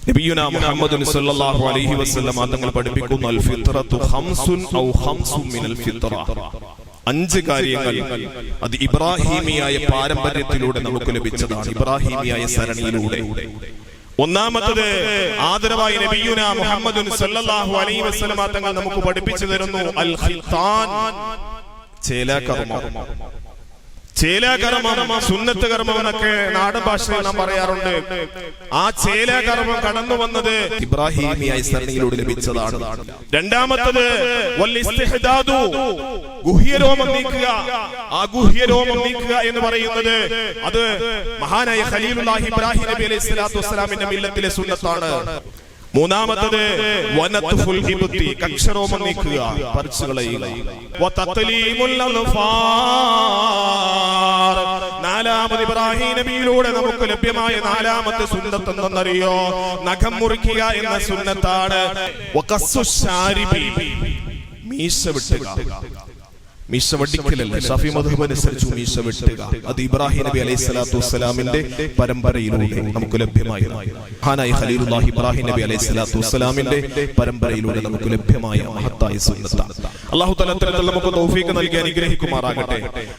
നബിയുന മുഹമ്മദ് സല്ലല്ലാഹു അലൈഹി വസല്ലം തങ്ങൾ പഠിപ്പിക്കുന്നു അൽ ഫിത്രത്തു ഖംസുൻ ഔ ഖംസും മിനൽ അഞ്ച് കാര്യങ്ങൾ അത് ഇബ്രാഹീമിയായ പാരമ്പര്യത്തിലൂടെ നമുക്ക് ലഭിച്ചതാണ് ഇബ്രാഹീമിയായ സരണിയിലൂടെ. ഒന്നാമത്തത് ആദരവായി നബിയുന മുഹമ്മദ് സല്ലല്ലാഹു അലൈഹി വസല്ലം തങ്ങൾ നമുക്ക് പഠിപ്പിച്ചു തരുന്നു അൽ ഖിത്താൻ ചേലാകർമ്മം ചേലാകർമ്മം സുന്നത്ത് കർമ്മം എന്നൊക്കെ നാടൻ ഭാഷയിൽ നാം പറയാറുണ്ട്. ആ ചേലാകർമ്മം കടന്നു വന്നത് ഇബ്രാഹിമിയായി സരണിയിലൂടെ ലഭിച്ചതാണ്. രണ്ടാമത്തത് ഗുഹ്യരോമം നീക്കുക. ആ ഗുഹ്യരോമം നീക്കുക എന്ന് പറയുന്നത് അത് മഹാനായ ഖലീലുല്ലാഹി ഇബ്രാഹിം നബി അലൈഹി സ്വലാത്തു വസ്സലാമിന്റെ മില്ലത്തിലെ സുന്നത്താണ്. മൂന്നാമത്തത് കക്ഷരോമം നീക്കുക പറിച്ചു കളയുക. നാലാമത് ഇബ്രാഹിം നബിയിലൂടെ നമുക്ക് ലഭ്യമായ നാലാമത്തെ സുന്നത്ത് എന്തെന്നറിയോ? നഖം മുറിക്കുക എന്ന സുന്നത്താണ്. മീശ വെട്ടുക. മീശ വടിക്കലല്ല? ഷഫി മധുബ് അനുസരിച്ചു മീശ വെട്ടുക. അത് ഇബ്രാഹിം നബി അലൈഹി സ്വലാത്തു വസ്സലാമിന്റെ പരമ്പരയിലൂടെ നമുക്ക് ലഭ്യമായ ഹാനായി ഖലീലുല്ലാഹി ഇബ്രാഹിം നബി അലൈഹി സ്വലാത്തു വസ്സലാമിന്റെ പരമ്പരയിലൂടെ നമുക്ക് ലഭ്യമായ മഹത്തായ സുന്നത്താണ്. അള്ളാഹു തആല നമുക്ക് തൗഫീഖ് നൽകി അനുഗ്രഹിക്കുമാറാകട്ടെ.